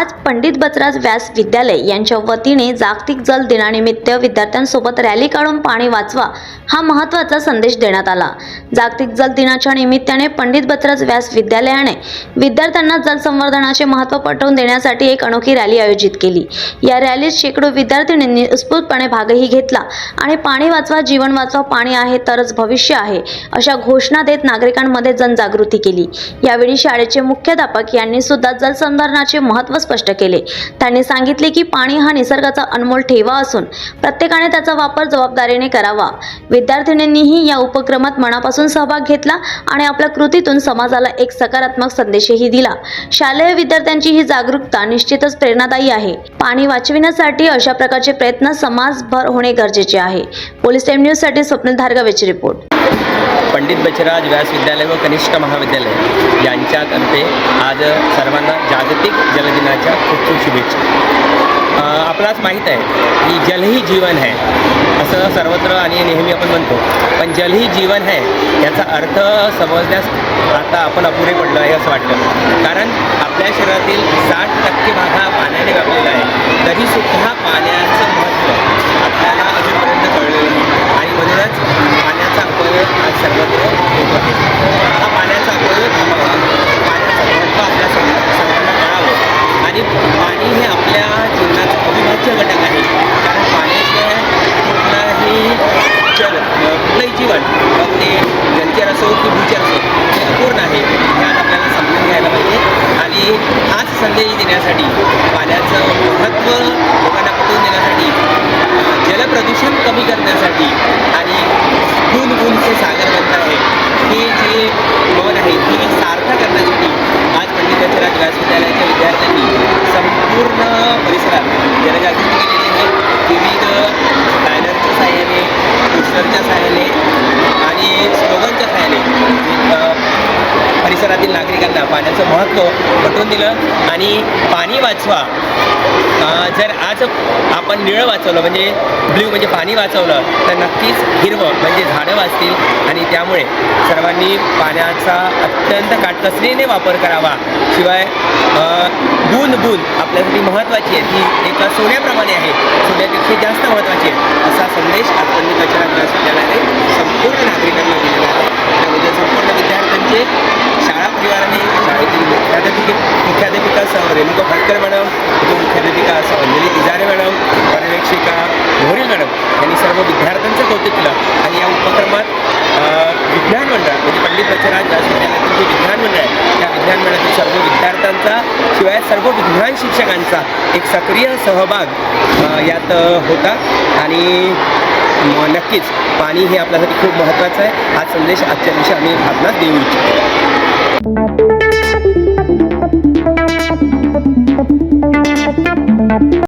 आज पंडित बचराज व्यास विद्यालय यांच्या वतीने जागतिक जल दिनानिमित्त विद्यार्थ्यांसोबत रॅली काढून पाणी वाचवा हा महत्त्वाचा संदेश देण्यात आला. जागतिक जल दिनाच्या निमित्ताने पंडित बचराज व्यास विद्यालयाने विद्यार्थ्यांना जल संवर्धनाचे महत्त्व पटवून देण्यासाठी एक अनोखी रॅली आयोजित केली. या रॅलीत शेकडो विद्यार्थिनींनी उत्स्फूर्तपणे भागही घेतला आणि पाणी वाचवा जीवन वाचवा पाणी आहे तरच भविष्य आहे अशा घोषणा देत नागरिकांमध्ये जनजागृती केली. यावेळी शाळेचे मुख्याध्यापक यांनी सुद्धा जलसंधारणाचे महत्त्व स्पष्ट केले. त्यांनी सांगितले की पाणी हा निसर्गाचा अनमोल ठेवा असून प्रत्येकाने त्याचा वापर जबाबदारीने करावा. विद्यार्थिनींनीही या उपक्रमात मनापासून सहभाग घेतला आणि आपल्या कृतीतून समाजाला एक सकारात्मक संदेशही दिला. शालेय विद्यार्थ्यांची ही जागरूकता निश्चितच प्रेरणादायी आहे. पाणी वाचविण्यासाठी अशा प्रकारचे प्रयत्न समाजभर होणे गरजेचे आहे. पोलीस टाइम न्यूजसाठी स्वप्नील धारगावेची रिपोर्ट. पंडित बचराज व्यास विद्यालय व कनिष्ठ महाविद्यालय यांच्यातर्फे आज सर्वांना जागतिक जलदिनाच्या खूप खूप शुभेच्छा आपणास माहीत आहे की जल ही जीवन है असं सर्वत्र आणि नेहमी आपण म्हणतो. पण जल ही जीवन है याचा अर्थ समजण्यास आता आपण अपुरे पडलो आहे असं वाटतं. कारण आपल्या शरीरातील साठ टक्के भाग हा पाण्याने व्यापलेला आहे तरीसुद्धा पाण्याचं महत्त्व आपल्याला अजूनपर्यंत कळलेलं नाही आणि म्हणूनच पाण्याचा अपव्यय आज सर्वत्र होत आहे हा पाण्याचा अपव्यय थांबावा पाण्याचं महत्त्व आपल्या सगळ्या सर्वांना कळावं आणि पाणी हे आपल्या जीवनाचा अविभाज्य घटक आहे कारण पाण्याशिवाय कुठलाही जल अ, कुठलंही जीवन मग ते जलचर असो की भूचर असो ते अपूर्ण आहे हे आज आपल्याला समजून घ्यायला पाहिजे आणि हाच संदेश देण्यासाठी पाण्याचं महत्त्व लोकांना पटवून देण्यासाठी अ, जलप्रदूषण कमी करण्यासाठी आणि गुण गुणचे सागर बनत आहे. हे जे मन आहे ती सार्थ करण्यासाठी आज पंडित दशराज व्यासविद्यालयाच्या विद्यार्थ्यांनी संपूर्ण परिसरात जनजागृती केलेली आहे. विविध बॅनरच्या सहाय्याने पोस्टरच्या साह्याने परिसरातील नागरिकांना पाण्याचं महत्त्व पटवून दिलं आणि पाणी वाचवा. जर आज आपण निळं वाचवलं म्हणजे ब्ल्यू म्हणजे पाणी वाचवलं तर नक्कीच हिरवं म्हणजे झाडं वाचतील आणि त्यामुळे सर्वांनी पाण्याचा अत्यंत काटकसरीने वापर करावा. शिवाय बूंद बूंद आपल्यासाठी महत्त्वाची आहे. ती एका सोन्याप्रमाणे आहे. सोन्यापेक्षा जास्त महत्त्वाची आहे. असा संदेश आज पंडित बचराज विद्यालयाने संपूर्ण नागरिकांना दिलेला आहे. त्यामध्ये संपूर्ण विद्यार्थ्यांचे मुख्याध्यापिके मुख्याध्यापिकासह रेणुका फटकर मॅडम उपमुख्याध्यापिकासह अंजली तिजारे मॅडम पर्यवेक्षिका मोहरील मॅडम यांनी सर्व विद्यार्थ्यांचं कौतुक केलं. आणि या उपक्रमात विज्ञान मंडळ म्हणजे पंडित बचराज व्यास जे विज्ञान मंडळ आहे त्या विज्ञान मंडळातील सर्व विद्यार्थ्यांचा शिवाय सर्व विज्ञान शिक्षकांचा एक सक्रिय सहभाग यात होता. आणि नक्कीच पाणी हे आपल्यासाठी खूप महत्त्वाचं आहे. हा संदेश आजच्या दिवशी आम्ही आपणास देऊ इच्छितो.